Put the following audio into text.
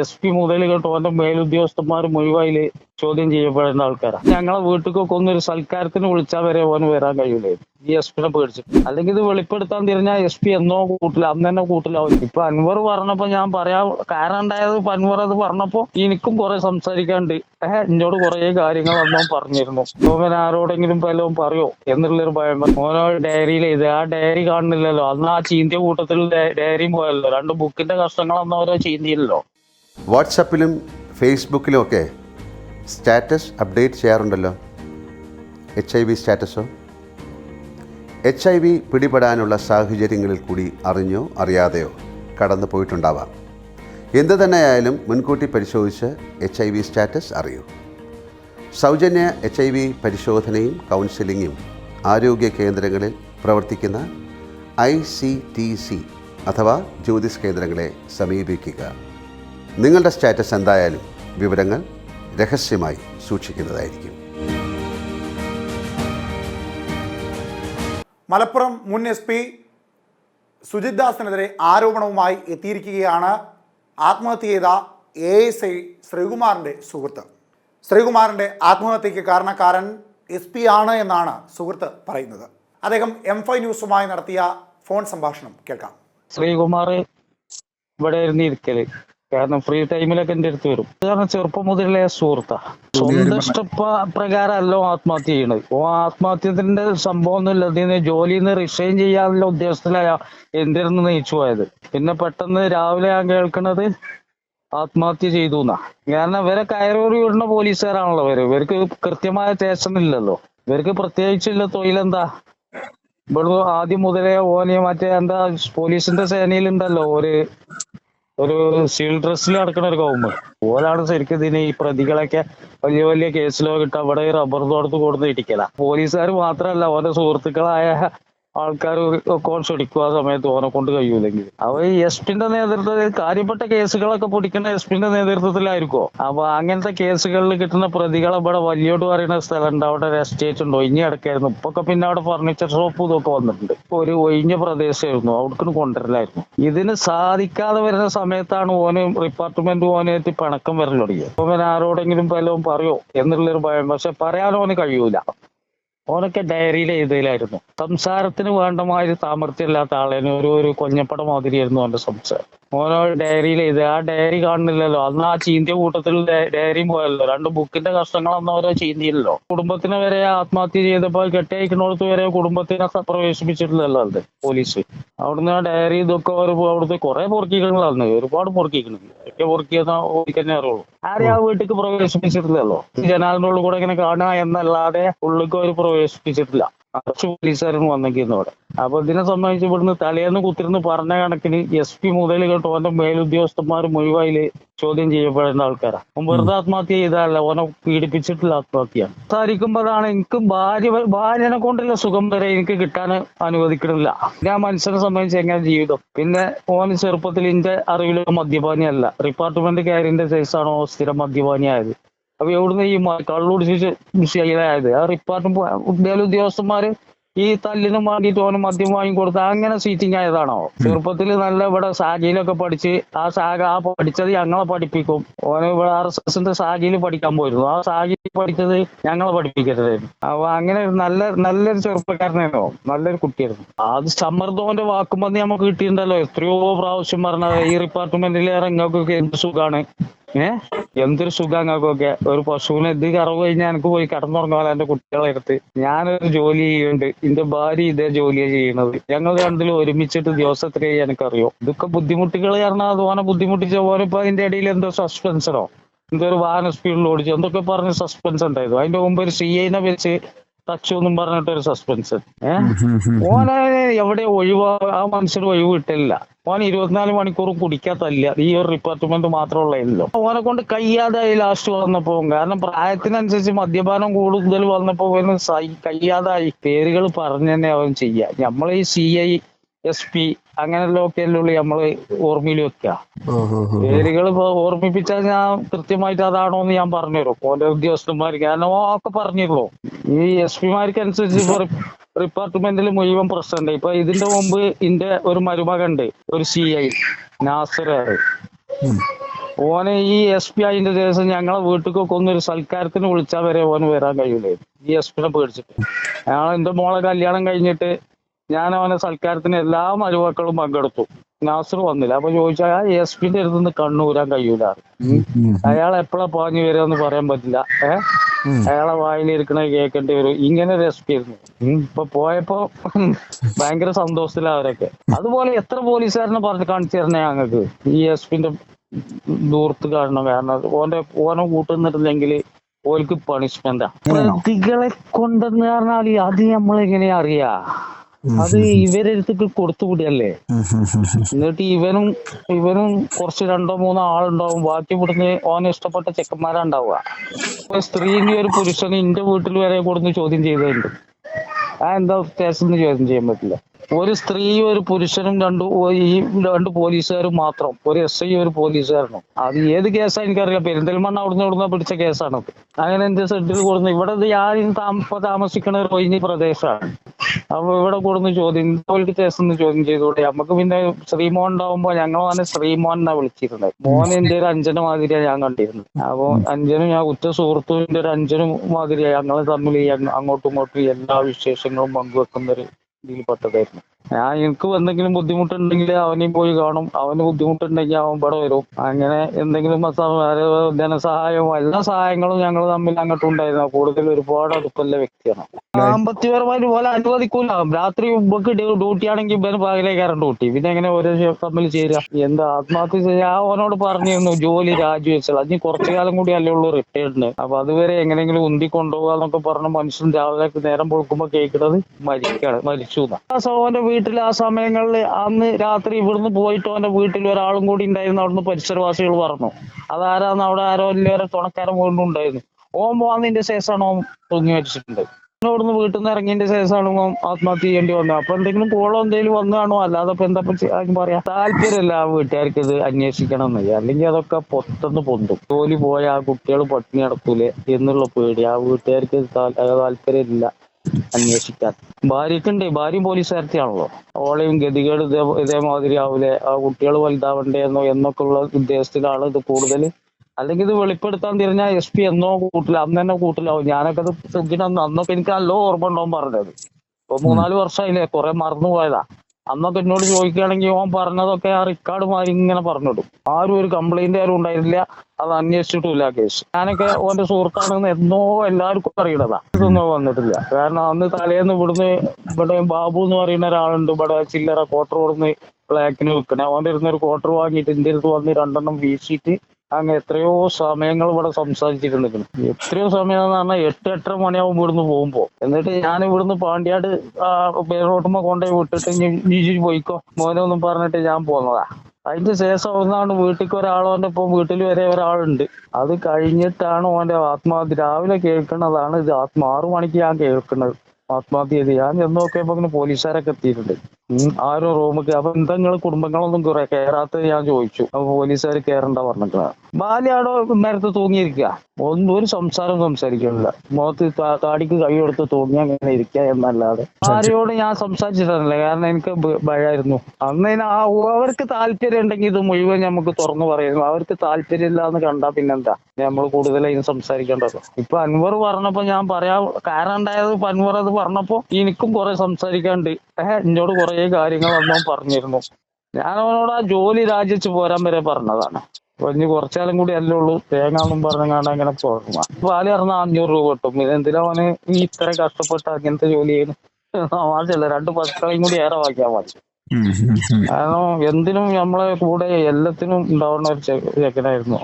S P മുതലുകൾ കേട്ടോ മേലുദ്യോഗസ്ഥന്മാരും മുഴുവതിൽ ചോദ്യം ചെയ്യപ്പെടുന്ന ആൾക്കാരാണ് ഞങ്ങളെ വീട്ടുകൊക്കെ ഒന്നൊരു സൽക്കാരത്തിന് വിളിച്ചാൽ വരെ ഓന് വരാൻ കഴിയൂലേ. ഈ എസ് പിനെ പേടിച്ചിട്ട്. അല്ലെങ്കിൽ ഇത് വെളിപ്പെടുത്താൻ തിരിഞ്ഞാൽ എസ് പി എന്നോ കൂട്ടില്ല അന്ന് തന്നെ കൂട്ടിലാവും. ഇപ്പൊ അൻവർ പറഞ്ഞപ്പോ ഞാൻ പറയാ കാരണം ഉണ്ടായത് ഇപ്പൊ അൻവർ അത് പറഞ്ഞപ്പോ എനിക്കും കുറെ സംസാരിക്കാണ്ട് ഏഹ് എന്നോട് കുറെ കാര്യങ്ങൾ അന്നോ പറഞ്ഞിരുന്നു. ഓൻ ആരോടെങ്കിലും പലവും പറയോ എന്നുള്ളൊരു ഭയം ഓനോ ഡയറിയിൽ ഇത് ആ ഡയറി കാണുന്നില്ലല്ലോ. അന്ന് ആ ചീന്തിയ കൂട്ടത്തിൽ ഡയറിയും പോയല്ലോ. രണ്ട് ബുക്കിന്റെ കഷ്ടങ്ങൾ അന്ന് ഓരോ ചീന്തിയില്ലല്ലോ. വാട്സപ്പിലും ഫേസ്ബുക്കിലും ഒക്കെ സ്റ്റാറ്റസ് അപ്ഡേറ്റ് ചെയ്യാറുണ്ടല്ലോ? എച്ച് ഐ വി സ്റ്റാറ്റസോ? എച്ച് ഐ വി പിടിപെടാനുള്ള സാഹചര്യങ്ങളിൽ കൂടി അറിഞ്ഞോ അറിയാതെയോ കടന്നു പോയിട്ടുണ്ടാവാം. എന്തു തന്നെയായാലും മുൻകൂട്ടി പരിശോധിച്ച് എച്ച് ഐ വി സ്റ്റാറ്റസ് അറിയൂ. സൗജന്യ എച്ച് ഐ വി പരിശോധനയും കൗൺസിലിങ്ങും ആരോഗ്യ കേന്ദ്രങ്ങളിൽ പ്രവർത്തിക്കുന്ന ഐ സി ടി സി അഥവാ ജ്യോതിസ് കേന്ദ്രങ്ങളെ സമീപിക്കുക. നിങ്ങളുടെ സ്റ്റാറ്റസ് എന്തായാലും വിവരങ്ങൾ രഹസ്യമായി സൂക്ഷിക്കുന്നതായിരിക്കും. മലപ്പുറം മുൻ എസ് പി സുജിത് ദാസിനെതിരെ ആരോപണവുമായി എത്തിയിരിക്കുകയാണ് ആത്മഹത്യ ചെയ്ത എ എസ് ഐ ശ്രീകുമാറിന്റെ സുഹൃത്ത്. ശ്രീകുമാറിന്റെ ആത്മഹത്യയ്ക്ക് കാരണക്കാരൻ എസ് പി ആണ് എന്നാണ് സുഹൃത്ത് പറയുന്നത്. അദ്ദേഹം എം ഫൈവ് ന്യൂസുമായി നടത്തിയ ഫോൺ സംഭാഷണം കേൾക്കാം. ശ്രീകുമാർ ഇവിടെ ഇരുന്ന് ഇരിക്കൽ. കാരണം ഫ്രീ ടൈമിലൊക്കെ എന്റെ അടുത്ത് വരും. കാരണം ചെറുപ്പം മുതലേ സുഹൃത്താ. സ്വന്തം ഇഷ്ടപ്രകാരമല്ലോ ആത്മഹത്യ ചെയ്യണത്. ഓ ആത്മഹത്യത്തിന്റെ സംഭവം ഒന്നുമില്ല ഇതിന് ജോലിയിൽ നിന്ന് റിസൈൻ ചെയ്യാനുള്ള ഉദ്ദേശത്തിലായ എന്തിരുന്ന് നയിച്ചു പോയത്. പിന്നെ പെട്ടെന്ന് രാവിലെ ഞാൻ കേൾക്കുന്നത് ആത്മഹത്യ ചെയ്തു എന്നാ. കാരണം ഇവരെ കയറൂറി വിടുന്ന പോലീസുകാരാണല്ലോ ഇവർ. ഇവർക്ക് കൃത്യമായ സ്റ്റേഷൻ ഇല്ലല്ലോ. ഇവർക്ക് പ്രത്യേകിച്ചില്ല തൊഴിലെന്താ? ഇവിടുന്ന് ആദ്യം മുതലേ ഓനെ മറ്റേ എന്താ പോലീസിന്റെ സേനയിലുണ്ടല്ലോ ഒരു ഒരു സീൽ ഡ്രസ്സിൽ നടക്കുന്ന ഒരു കോമ്പ് ഓലാണ് ശരിക്കും ഇതിന് ഈ പ്രതികളൊക്കെ വലിയ വലിയ കേസിലോ അവിടെ റബ്ബർ തോട്ടത്ത് കൊടുത്ത് ഇടിക്കല. പോലീസുകാർ മാത്രമല്ല ഓന്റെ സുഹൃത്തുക്കളായ ആൾക്കാർ കോൺസൊടിക്കും ആ സമയത്ത് ഓനെ കൊണ്ട് കഴിയൂലെങ്കിൽ അവ എസ് പിന്റെ നേതൃത്വത്തിൽ കാര്യപ്പെട്ട കേസുകളൊക്കെ പൊടിക്കുന്ന എസ് പിന്റെ നേതൃത്വത്തിലായിരിക്കോ? അപ്പൊ അങ്ങനത്തെ കേസുകളിൽ കിട്ടുന്ന പ്രതികളെ ഇവിടെ വലിയോട് പറയുന്ന സ്ഥലമുണ്ട്. അവിടെ ഒരു എസ്റ്റേറ്റ് ഉണ്ട്? ഒഴിഞ്ഞ കിടക്കായിരുന്നു ഇപ്പൊക്കെ പിന്നെ അവിടെ ഫർണിച്ചർ ഷോപ്പ് ഇതൊക്കെ വന്നിട്ടുണ്ട്. ഇപ്പൊ ഒരു ഒഴിഞ്ഞ പ്രദേശമായിരുന്നു. അവിടേക്ക് കൊണ്ടുവരലായിരുന്നു. ഇതിന് സാധിക്കാതെ വരുന്ന സമയത്താണ് ഓന് ഡിപ്പാർട്ട്മെന്റ് ഓനായിട്ട് പിണക്കം വരൽ തുടങ്ങിയത്. ഞാൻ ആരോടെങ്കിലും പലവും പറയോ? എന്നുള്ളൊരു ഭയം. പക്ഷെ പറയാൻ ഓന് കഴിയൂല. ഓനൊക്കെ ഡയറിയിൽ എഴുതലായിരുന്നു. സംസാരത്തിന് വേണ്ടമാതിരി സാമർഥ്യമില്ലാത്ത ആളായിരുന്നു. ഒരു ഒരു കൊഞ്ഞപ്പട മാതിരിയായിരുന്നു അവന്റെ സംസാരം. ഓനോ ഡയറിയിൽ എഴുതി ആ ഡയറി കാണുന്നില്ലല്ലോ. അന്ന് ആ ചീന്തിയ കൂട്ടത്തിൽ ഡയറിയും പോയല്ലോ. രണ്ട് ബുക്കിന്റെ കഷ്ടങ്ങൾ അന്ന് ഓരോ ചീന്തിയില്ലല്ലോ കുടുംബത്തിനെ വരെ ആത്മഹത്യ ചെയ്തപ്പോൾ കെട്ടിയക്കുന്നിടത്ത് വരെ കുടുംബത്തിനെ പ്രവേശിപ്പിച്ചിട്ടില്ലല്ലോ അത് പോലീസ്. അവിടുന്ന് ആ ഡയറി ഇതൊക്കെ അവിടുത്തെ കുറെ പൊറുക്കിക്കണങ്ങളാണ് ഒരുപാട് പൊറുക്കിക്കണം ഒക്കെ പൊറുക്കിയെന്ന തന്നെ അറിയുള്ളൂ. ആരെയും ആ വീട്ടിക്ക് പ്രവേശിപ്പിച്ചിട്ടില്ലല്ലോ. ജനാലിന്റെ കൂടെ ഇങ്ങനെ കാണുക എന്നല്ലാതെ ഉള്ളിലേക്ക് അവർ പ്രവേശിപ്പിച്ചിട്ടില്ല. അറച്ചു പോലീസുകാരൻ വന്നെങ്കിന്ന് അവിടെ അപ്പൊ ഇതിനെ സംബന്ധിച്ച് ഇവിടുന്ന് തലേന്ന് കുത്തിരുന്ന് പറഞ്ഞ കണക്കിന് എസ് പി മുതൽ കേട്ടോ ഓന്റെ മേലുദ്യോഗസ്ഥന്മാർ മുഴുവതിൽ ചോദ്യം ചെയ്യപ്പെടേണ്ട ആൾക്കാരാണ് ഓൻ വെറുതെ ആത്മഹത്യ ചെയ്തതല്ല ഓനെ പീഡിപ്പിച്ചിട്ടുള്ള ആത്മഹത്യയാണ് സംസാരിക്കുമ്പോഴാണ് എനിക്ക് ഭാര്യ ഭാര്യനെ കൊണ്ടുള്ള സുഖം വരെ എനിക്ക് കിട്ടാൻ അനുവദിക്കണില്ല. ഞാൻ മനുഷ്യനെ സംബന്ധിച്ച് എങ്ങനെ ജീവിതം? പിന്നെ ഓന് ചെറുപ്പത്തിൽ എന്റെ അറിവിൽ മദ്യപാനിയല്ല. ഡിപ്പാർട്ട്മെന്റ് കാരിന്റെ സൈസാണോ സ്ഥിരം മദ്യപാനിയായത്? അപ്പൊ എവിടുന്ന് ഈ കള്ളൂടി കള്ളുടിച്ച് ആ ഡിപ്പാർട്ട്മെന്റ് ഉദ്യോഗസ്ഥന്മാര് ഈ തല്ലിനും വേണ്ടിയിട്ട് ഓന് മദ്യം കൊടുത്ത അങ്ങനെ സീറ്റിംഗ് ആയതാണോ? ചെറുപ്പത്തിൽ നല്ല ഇവിടെ സാഗിയിലൊക്കെ പഠിച്ച് ആ സാഗ ആ പഠിച്ചത് ഞങ്ങളെ പഠിപ്പിക്കും. ഓന് ഇവിടെ ആർ എസ് എസിന്റെ സാഗിയിൽ പഠിക്കാൻ പോയിരുന്നു. ആ സാഗിയിൽ പഠിച്ചത് ഞങ്ങളെ പഠിപ്പിക്കരുതായിരുന്നു. അപ്പൊ അങ്ങനെ നല്ല നല്ലൊരു ചെറുപ്പക്കാരനായിരുന്നു നല്ലൊരു കുട്ടിയായിരുന്നു. അത് സമ്മർദ്ദവന്റെ വാക്കുമ്പോൾ നമുക്ക് കിട്ടിയിട്ടുണ്ടല്ലോ. എത്രയോ പ്രാവശ്യം പറഞ്ഞത് ഈ ഡിപ്പാർട്ട്മെന്റിലേറെ ഇങ്ങൾക്കൊക്കെ എന്ത് സുഖാണ്. ഏ? എന്തൊരു സുഖം അങ്ങൾക്കൊക്കെ ഒരു പശുവിനെ ഇത് കറവ് കഴിഞ്ഞാൽ എനിക്ക് പോയി കടന്നുറങ്ങാൻ എന്റെ കുട്ടികളെ അടുത്ത്. ഞാനൊരു ജോലി ചെയ്യുന്നുണ്ട്. എന്റെ ഭാര്യ ഇതേ ജോലിയാണ് ചെയ്യുന്നത്. ഞങ്ങൾ രണ്ടിലും ഒരുമിച്ചിട്ട് ദിവസം എത്ര ചെയ്യാൻ എനിക്കറിയോ. ഇതൊക്കെ ബുദ്ധിമുട്ടുകൾ കാരണം അതുപോലെ ബുദ്ധിമുട്ടിച്ച പോലെ ഇപ്പൊ അതിന്റെ ഇടയിൽ എന്തോ സസ്പെൻഷനോ എന്തോ ഒരു വാഹന സ്പീഡിൽ ഓടിച്ചു എന്തൊക്കെ പറഞ്ഞ് സസ്പെൻസ് ഉണ്ടായിരുന്നു. അതിന്റെ മുമ്പ് ഒരു സി ഐനെ വെച്ച് ടച്ചു എന്നും പറഞ്ഞിട്ട് ഒരു സസ്പെൻസ് ഓനെ എവിടെ ഒഴിവാ ആ മനുഷ്യന് ഒഴിവ് കിട്ടില്ല. ഓൻ ഇരുപത്തിനാല് മണിക്കൂറും കുടിക്കാത്തല്ല ഈ ഒരു ഡിപ്പാർട്ട്മെന്റ് മാത്രമുള്ളതല്ലോ ഓനെ കൊണ്ട് കയ്യാതായി ലാസ്റ്റ് വന്നപ്പോ. കാരണം പ്രായത്തിനനുസരിച്ച് മദ്യപാനം കൂടുതൽ വന്നപ്പോ കയ്യാതായി സഹി- പേരുകൾ പറഞ്ഞു തന്നെ അവൻ ചെയ്യാ. നമ്മൾ ഈ സി ഐ എസ് പി അങ്ങനെയുള്ളതൊക്കെ ഉള്ളി നമ്മൾ ഓർമ്മയിൽ വെക്കുക പേരുകൾ ഇപ്പൊ ഓർമ്മിപ്പിച്ചാൽ ഞാൻ കൃത്യമായിട്ട് അതാണോ എന്ന് ഞാൻ പറഞ്ഞുതരും. ഓരോ ഉദ്യോഗസ്ഥന്മാർക്ക് കാരണം ഒക്കെ പറഞ്ഞിരുന്നു. ഈ എസ് പിമാർക്ക് അനുസരിച്ച് ഇപ്പൊ ഡിപ്പാർട്ട്മെന്റിൽ മുഴുവൻ പ്രശ്നമുണ്ട് ഇപ്പൊ ഇതിന്റെ മുമ്പ് ഇന്റെ ഒരു മരുമകണ്ട് ഒരു സി ഐ നാസർ ഓനെ ഈ എസ് പി ഐന്റെ ദിവസം ഞങ്ങളെ വീട്ടിലേക്കൊക്കെ ഒന്നൊരു സൽക്കാരത്തിന് വിളിച്ചാൽ വരെ ഓന് വരാൻ കഴിയൂലേ. ഈ എസ് പിനെ പേടിച്ചിട്ട്. ഞങ്ങൾ എന്റെ മോളെ കല്യാണം കഴിഞ്ഞിട്ട് ഞാൻ അവനെ സൽക്കാരത്തിന് എല്ലാ മരുമക്കളും പങ്കെടുത്തു. നാസർ വന്നില്ല. അപ്പൊ ചോദിച്ചാൽ ആ എസ് പിന്റെ അടുത്ത് നിന്ന് കണ്ണൂരാൻ കഴിയൂല? അയാൾ എപ്പോഴാ പാഞ്ഞു വരാന്ന് പറയാൻ പറ്റില്ല. ഏഹ് അയാളെ വായിലിരിക്കണ കേൾക്കേണ്ടി വരും. ഇങ്ങനെ ഒരു എസ് പി ആയിരുന്നു. ഇപ്പൊ പോയപ്പോ ഭയങ്കര സന്തോഷത്തിലാ അവരൊക്കെ. അതുപോലെ എത്ര പോലീസുകാരനെ പറഞ്ഞ് കാണിച്ചു തരണേ ഞങ്ങൾക്ക്? ഈ എസ് പിന്റെ ദൂരത്ത് കാണണം കാരണം ഓന്റെ ഓനെ കൂട്ടുന്നിട്ടില്ലെങ്കിൽ ഓൽക്ക് പണിഷ്മെന്റാ പ്രതികളെ കൊണ്ടെന്ന് പറഞ്ഞാൽ അത് നമ്മളെങ്ങനെയാ അറിയാ? അത് ഇവരെടുത്തിട്ട് കൊടുത്തുകൂടിയല്ലേ? എന്നിട്ട് ഇവനും ഇവനും കുറച്ച് രണ്ടോ മൂന്നോ ആളുണ്ടാവും. ബാക്കി ഇവിടുന്ന് ഓനെ ഇഷ്ടപ്പെട്ട ചെക്കന്മാരാ ഉണ്ടാവുക ഇപ്പൊ സ്ത്രീനെ ഒരു പുരുഷന് എന്റെ വീട്ടിൽ വരെ കൊടുന്ന് ചോദ്യം ചെയ്തിട്ടുണ്ട് ആ എന്താ വ്യത്യാസം ചോദ്യം ചെയ്യാൻ പറ്റില്ല. ഒരു സ്ത്രീയും ഒരു പുരുഷനും രണ്ടു ഈ രണ്ട് പോലീസുകാരും മാത്രം. ഒരു എസ് ഐ ഒരു പോലീസുകാരനും. അത് ഏത് കേസാണ് എനിക്കറിയാം പെരിന്തൽമണ്ണ അവിടുന്ന് ഇവിടുന്ന് പിടിച്ച കേസാണ് അങ്ങനെ എന്റെ സെഡിൽ കൊടുന്ന്. ഇവിടെ ഞാൻ താമസിക്കുന്ന ഒരു ഒഴിഞ്ഞ പ്രദേശമാണ്. അപ്പൊ ഇവിടെ കൊടുന്ന് ചോദ്യം. പോലീസ് സ്റ്റേഷനിൽ ചോദ്യം ചെയ്തുകൂടെ? നമുക്ക് പിന്നെ ശ്രീമോൻ ഉണ്ടാവുമ്പോ ഞങ്ങൾ തന്നെ ശ്രീമോൻ എന്നാ വിളിച്ചിരുന്നത് മോൻ എന്റെ ഒരു അഞ്ചന മാതിരിയാണ് ഞാൻ കണ്ടിരുന്നത്. അപ്പൊ അഞ്ചനും ഞാൻ ഉറ്റ സുഹൃത്തുവിന്റെ ഒരു അഞ്ചനും മാതിരിയാണ് ഞങ്ങൾ തമ്മിൽ അങ്ങോട്ടും ഇങ്ങോട്ടും എല്ലാ വിശേഷങ്ങളും പങ്കുവെക്കുന്ന ഒരു వీలు పడుతుంది ഞാൻ എനിക്ക് എന്തെങ്കിലും ബുദ്ധിമുട്ടുണ്ടെങ്കിൽ അവനെയും പോയി കാണും. അവന് ബുദ്ധിമുട്ടുണ്ടെങ്കിൽ അവൻ ഇവിടെ വരും. അങ്ങനെ എന്തെങ്കിലും ധനസഹായവും എല്ലാ സഹായങ്ങളും ഞങ്ങൾ തമ്മിൽ അങ്ങോട്ടും ഉണ്ടായിരുന്നു. കൂടുതൽ ഒരുപാട് അടുപ്പുള്ള വ്യക്തിയാണ്. സാമ്പത്തികപരമായിട്ട് പോലെ അനുവദിക്കൂല. രാത്രി ഉമ്പക്ക് ഡ്യൂട്ടി ആണെങ്കിൽ ഇവന് പകലേക്കാരൻ ഡ്യൂട്ടി. പിന്നെ എങ്ങനെ ഓരോ തമ്മിൽ ചേരുക എന്താ ആത്മഹത്യ ചെയ്യാ അവനോട് പറഞ്ഞിരുന്നു ജോലി രാജിവെച്ചാൽ. അതിന് കുറച്ചു കാലം കൂടി അല്ലേ ഉള്ളൂ റിട്ടയർഡ് അപ്പൊ അതുവരെ എങ്ങനെങ്കിലും ഉന്തി കൊണ്ടുപോകാന്നൊക്കെ പറഞ്ഞ മനുഷ്യൻ രാവിലെ നേരം പൊളുക്കുമ്പോ കേൾക്കുന്നത് മരിക്കാണ്. മരിച്ചു. ആ സോന്റെ വീട്ടിൽ ആ സമയങ്ങളിൽ അന്ന് രാത്രി ഇവിടുന്ന് പോയിട്ട് അവന്റെ വീട്ടിൽ ഒരാളും കൂടി ഉണ്ടായിരുന്നു. അവിടുന്ന് പരിസരവാസികൾ പറഞ്ഞു. അതാരാന്ന് അവിടെ ആരോ എല്ലാവരും തുണക്കാരൻ വീണ്ടും ഉണ്ടായിരുന്നു. പോവാന്നതിന്റെ ശേഷമാണ് ഓം തൂങ്ങി വെച്ചിട്ടുണ്ട് അവിടുന്ന് വീട്ടിൽ നിന്ന് ഇറങ്ങിയതിന്റെ ശേഷമാണ് ഓം ആത്മഹത്യ ചെയ്യേണ്ടി വന്നത്. അപ്പൊ എന്തെങ്കിലും പോളോ എന്തെങ്കിലും വന്നാണോ കാണോ അല്ലാതെ ഇപ്പൊ എന്താ പറയാ. താല്പര്യമില്ല ആ വീട്ടുകാർക്ക് ഇത് അന്വേഷിക്കണം എന്ന്. അല്ലെങ്കിൽ അതൊക്കെ പൊത്തന്ന് പൊന്തും. ജോലി പോയ ആ കുട്ടികൾ പട്ടിണി നടക്കൂലേ എന്നുള്ള പേടി. ആ വീട്ടുകാർക്ക് താല്പര്യമില്ല. അന്വേഷിക്കാൻ. ഭാര്യക്കുണ്ട് ഭാര്യയും പോലീസുകാരത്തിയാണല്ലോ ഓളെയും ഗതികേട് ഇതേ ഇതേമാതിരി ആവൂലെ? ആ കുട്ടികൾ വലുതാവണ്ടേ എന്നോ എന്നൊക്കെ ഉള്ള ഉദ്ദേശത്തിലാണ് ഇത് കൂടുതൽ അല്ലെങ്കിൽ ഇത് വെളിപ്പെടുത്താൻ തിരിഞ്ഞാൽ എസ് പി എന്നോ കൂട്ടില്ല അന്ന് തന്നെ കൂട്ടിലാവും. ഞാനൊക്കെ ഇത് ശ്രദ്ധിക്കണം അന്നൊക്കെ എനിക്ക് നല്ല ഓർമ്മ ഉണ്ടാവും പറഞ്ഞത്. ഇപ്പൊ മൂന്നാൽ വർഷമായില്ലേ കുറെ മറന്നു പോയതാ. അന്നൊക്കെ എന്നോട് ചോദിക്കുകയാണെങ്കിൽ ഓൻ പറഞ്ഞതൊക്കെ ആ റിക്കാർഡ് മാറി ഇങ്ങനെ പറഞ്ഞിടും. ആരും ഒരു കംപ്ലൈന്റ് ആരും ഉണ്ടായിരുന്നില്ല. അത് അന്വേഷിച്ചിട്ടില്ല കേസ് ഞാനൊക്കെ ഓന്റെ സുഹൃത്താണെന്ന് എന്നോ എല്ലാവർക്കും അറിയണതാ. ഇതൊന്നും വന്നിട്ടില്ല. കാരണം അന്ന് തലേന്ന് ഇവിടുന്ന് ഇവിടെ ബാബു എന്ന് പറയുന്ന ഒരാളുണ്ട്. ഇവിടെ ചില്ലറ ക്വാർട്ടർ കൊടുന്ന് ബ്ലാക്കിന് വിൽക്കണേ. ഓന്റെ ഇരുന്ന് ഒരു ക്വാർട്ടർ വാങ്ങിയിട്ട് എന്റെ അടുത്ത് വന്ന് രണ്ടെണ്ണം വീശിയിട്ട് അങ്ങ് എത്രയോ സമയങ്ങൾ ഇവിടെ സംസാരിച്ചിട്ടുണ്ട് എത്രയോ സമയം എന്ന് പറഞ്ഞാൽ എട്ട് എട്ടര മണിയാവും ഇവിടുന്ന് പോകുമ്പോ. എന്നിട്ട് ഞാൻ ഇവിടുന്ന് പാണ്ടിയാട് ആ പേരോട്ടുമ്പോ കൊണ്ടുപോയി വിട്ടിട്ട് നീ- പോയിക്കോ. മോനെ ഒന്നും പറഞ്ഞിട്ട് ഞാൻ പോന്നതാ. അതിന്റെ ശേഷം ഒന്നാണ് വീട്ടിലേക്ക് ഒരാൾ ഓന്റെ ഇപ്പൊ വീട്ടിൽ വരെ ഒരാളുണ്ട്. അത് കഴിഞ്ഞിട്ടാണ് ഓന്റെ ആത്മഹത്യ രാവിലെ കേൾക്കുന്നതാണ് ഇത്. ആറു മണിക്ക് ഞാൻ കേൾക്കുന്നത്. ആത്മഹത്യ ചെയ്ത് ഞാൻ ചെന്ന് നോക്കിയപ്പോ ഇങ്ങനെ പോലീസുകാരൊക്കെ എത്തിയിട്ടുണ്ട്. ആരോ റൂമിൽ അപ്പൊ എന്താ നിങ്ങൾ കുടുംബങ്ങളൊന്നും കുറെ കയറാത്തത് ഞാൻ ചോദിച്ചു. അപ്പൊ പോലീസുകാർ കയറണ്ട പറഞ്ഞിട്ട്. ബാല്യാടോ നേരത്തെ തൂങ്ങിയിരിക്കുക ഒന്നും ഒരു സംസാരം സംസാരിക്കുന്നില്ല മുഖത്ത് താടിക്ക് കൈ കൊടുത്ത് തൂങ്ങി അങ്ങനെ ഇരിക്കുക എന്നല്ലാതെ. ആരോട് ഞാൻ സംസാരിച്ചിട്ടില്ല കാരണം എനിക്ക് ഭയായിരുന്നു. അന്ന് ആ അവർക്ക് താല്പര്യം ഉണ്ടെങ്കിൽ ഇത് മുഴുവൻ നമുക്ക് തുറന്നു പറയുന്നു. അവർക്ക് താല്പര്യം ഇല്ല എന്ന് കണ്ടാ പിന്നെന്താ? നമ്മൾ കൂടുതലായി സംസാരിക്കേണ്ടത്. ഇപ്പൊ അൻവർ പറഞ്ഞപ്പോ ഞാൻ പറയാ കാരണം ഉണ്ടായത് അൻവർ അത് പറഞ്ഞപ്പോ എനിക്കും കുറെ സംസാരിക്കാണ്ട് ഏഹ് എന്നോട് കുറെ കാര്യങ്ങൾ അവൻ പറഞ്ഞിരുന്നു. ഞാൻ അവനോട് ആ ജോലി രാജിച്ച് പോരാൻ വരെ പറഞ്ഞതാണ്. അപ്പൊ ഇനി കുറച്ചാലും കൂടി അല്ലേ ഉള്ളൂ. തേങ്ങ ഒന്നും പറഞ്ഞാണ്ട് അങ്ങനെ തുടങ്ങുക പാൽ പറഞ്ഞാൽ അഞ്ഞൂറ് രൂപ കിട്ടും. ഇതെന്തിനാ അവന് ഈ ഇത്ര കഷ്ടപ്പെട്ട് അങ്ങനത്തെ ജോലി ചെയ്യുന്നു രണ്ട് മക്കളെയും കൂടി ഏറെ വാങ്ങിയാൽ മതി. കാരണം എന്തിനും നമ്മളെ കൂടെ എല്ലാത്തിനും ഉണ്ടാവുന്ന ഒരു ചെക്കനായിരുന്നു